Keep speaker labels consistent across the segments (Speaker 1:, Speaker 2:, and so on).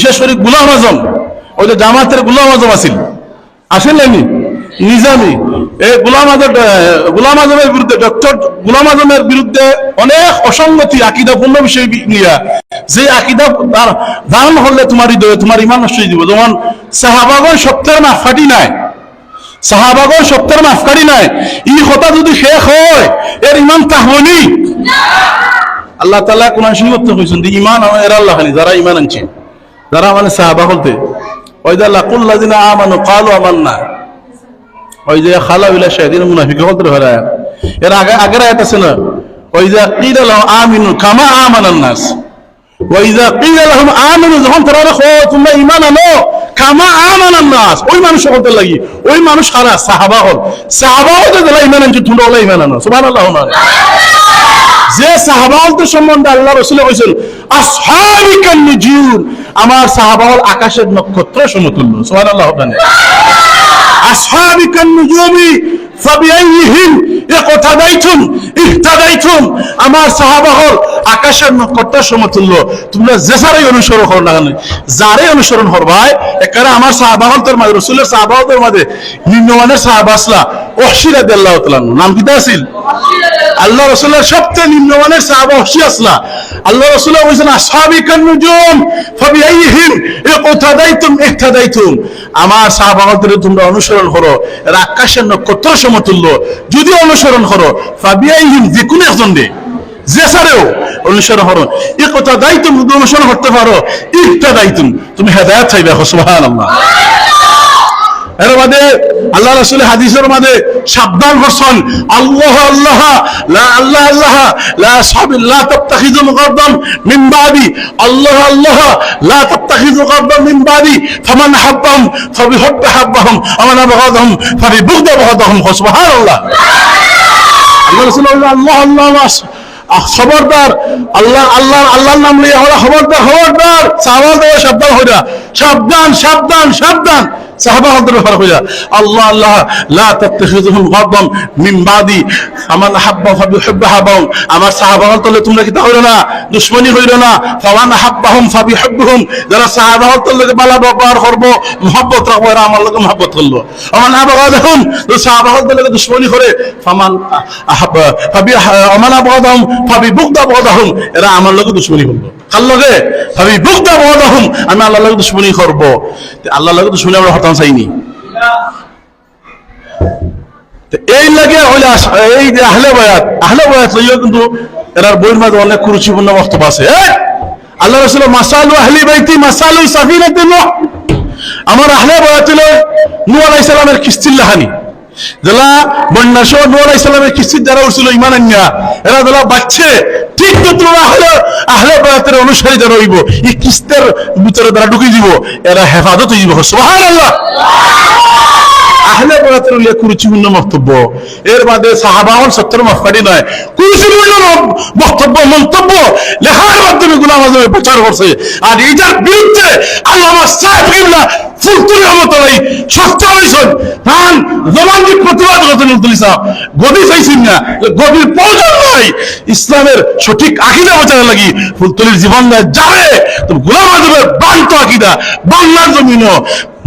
Speaker 1: বিশেষ করে গুলাম আজম ওই যে জামাতের গুলাম আজম আছিল। আসেননি নিজামি। এই গুলাম আজম গুলাম আজমের বিরুদ্ধে, ডক্টর গুলাম আজমের বিরুদ্ধে অনেক অসঙ্গতি, আকিদাপূর্ণ বিষয় নিয়া। যে আকিদা ধারণ হলে তোমার হৃদয়ে তোমার ইমান নষ্ট দিব। যেমন সাহাবাগন সত্যের মাফাটি নাই। সাহাবাগন সত্যের মাফকারি নাই। ই কথা যদি শেষ হয়, এর ইমান তাহনি আল্লাহ তালা কোন শুনতে হয়েছেন ইমান আমার এরা আল্লাহ যারা ইমান আনছে। যারা মানে সাহাবা বলতে, ওই যে আল্লাহ কুল্লাদিনা আমানু কালু আমান্না। ওই যে খালা বিলা শাহিদিন মুনাফিক বলতে হয়। এর আগে, আগের আয়াত আছে না? ওই যে কিলা আমিনু কামা আমানান নাস। ওয়াইজা আমিনু যখন তোমরা আনো, কামা আমানান নাস। ওই মানুষ হতে লাগি, ওই মানুষ সারা সাহাবা হল। সাহাবা হতে যারা ঈমান আনছে, তোমরা ওলা ঈমান আনো। সুবহানাল্লাহ না যে সাহাবাহদের সম্বন্ধে আল্লাহ রসুল কইছেন আসহাবিকান নুজুম আমার সাহাবাহল আকাশের নক্ষত্র সমতুল্য। সুবহানাল্লাহ জানে আসহাবিকান নুজুমি ফাবিআইহিম ইকতাদাইতুম ইহতাদাইতুম। আমার সাহাবা হল আকাশের নক্ষত্র সমতুল্য। তোমরা যে সারাই অনুসরণ করো না কেন যারে অনুসরণ করবাই একারে আমার সাহাবা হল মাঝে, রসুলের সাহাবা হল তোর মাঝে, নিম্নমানের সাহাবা আসলা ওহশিরা দেল্লাহ নাম কিতা আছিল আল্লাহ রসুলের সবচেয়ে নিম্নমানের সাহাবা হসি আসলা। আল্লাহ রসুল বলছেন আসহাবিকান নুজুম ফাবিআইহিম ইকতাদাইতুম ইহতাদাইতুম। আমার সাহাবাগদের তোমরা অনুসরণ করো, এরা আকাশের নক্ষত্র সমতুল্য। যদি অনুসরণ করো ফাবিআইহিম যে কোনো একজন দে। যে সারেও অনুসরণ করো। এ কথা দায়িত্ব অনুসরণ করতে পারো। ইহতা দায়িত্ব তুমি। হেদায়ত চাইবে সুবহানাল্লাহ। এর মাঝে আল্লাহ হাদিসের মাঝে সাবধান করছেন আল্লাহ আল্লাহ লা আল্লাহ আল্লাহ লা মুকাদ্দাম মিন বাদি। আল্লাহ আল্লাহ লা মুকাদ্দাম মিন বাদি। হাব্বাহুম হাব্বাহুম আমান আবগাদাহুম ফাবিবুগদি আবগাদাহুম। সুবহানাল্লাহ। আল্লাহ আল্লাহ আল্লাহ আহ, খবরদার। আল্লাহ আল্লাহ, আল্লাহর নাম লিয়ে আমরা খবরদার খবরদার। দেওয়া সাবধান হইরা। সাবধান সাবধান সাবধান। সাহাবা হদের হইরা আল্লাহ আল্লাহ, লা তাত্তাখিযুহুম গাদদাম মিন বাদি আমান হাব্বা ফাবিহুব্বি হাব্বাহুম আমার সাহাবা হল তলে তোমরা কি তা হইল না, দুশমনী হইল না ফাওয়ান হাব্বাহুম ফাবিহুব্বুহুম, যারা সাহাবা হল তলে বালা ব্যবহার করব, মহব্বত রাখব, এরা আমার লগে মহব্বত করল। আমার আবাগাদহুম তো সাহাবা হল তলে দুশমনী করে, ফামান আহাব্বা ফাবি আমান আবাগাদহুম ফাবি বুগদা আবাগাদহুম এরা আমার লগে দুশমনী করল। কার লগে? ফাবি বুগদা আবাগাদহুম আমি আল্লাহর লগে দুশমনী করব। তে আল্লাহর লগে দুশমনী আমরা হতাম চাইনি। এই লাগে হইলে এই যে আহলে বয়াত আহলে বয়াত লইও কিন্তু এরার বইয়ের মাঝে অনেক কুরুচিপূর্ণ বক্তব্য আছে। আল্লাহ রসুল মাসালু আহলি বাইতি, মাসালু আমার আহলে বয়াত হলো আলাইহিস সালামের কিস্তির লাহানি। যারা বন্যা সহ আলাইহিস সালামের কিস্তির যারা ইমান আন্যা, এরা যারা বাচ্চে ঠিক তো আহলে বয়াতের অনুসারী যারা হইব, এই কিস্তের ভিতরে যারা ঢুকে দিব, এরা হেফাজত হয়ে যাব। সুবহানাল্লাহ! আহলে বয়াতের উল্লেখ এর বাদে সাহাবাহন মাফকারি নয় বক্তব্য মন্তব্য, লেখার মাধ্যমে গুলাম আজমে প্রচার করছে। আর এইটার বিরুদ্ধে আল্লামা সাহেব কিবলা ফুলতুল রহমতুল্লাহ সত্য হয়েছেন তান জমানজি প্রতিবাদ করতেন ইসলাম গদি চাইছেন না, গদির প্রয়োজন নয় ইসলামের সঠিক আকিদা বাঁচানোর লাগি ফুলতুলির জীবন যাবে। তো গুলাম আজমের বান্ত আকিদা, বাংলার জমিনও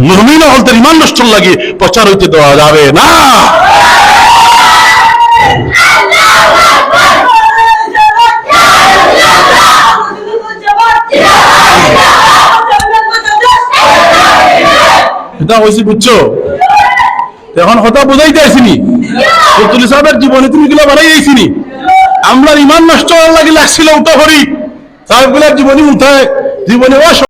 Speaker 1: মমিন হলতে ইমান নষ্ট লাগে প্রচার হইতে দেওয়া যাবে না। এখন কথা বুঝাইতে আসিনি। ফুলতুলি সাহেবের জীবনে তুমি গুলো বাড়াই আইসিনি আমরা ইমান নষ্ট হওয়ার লাগে লাগছিল উঠা করি সাহেবগুলার জীবনী উঠায়। জীবনে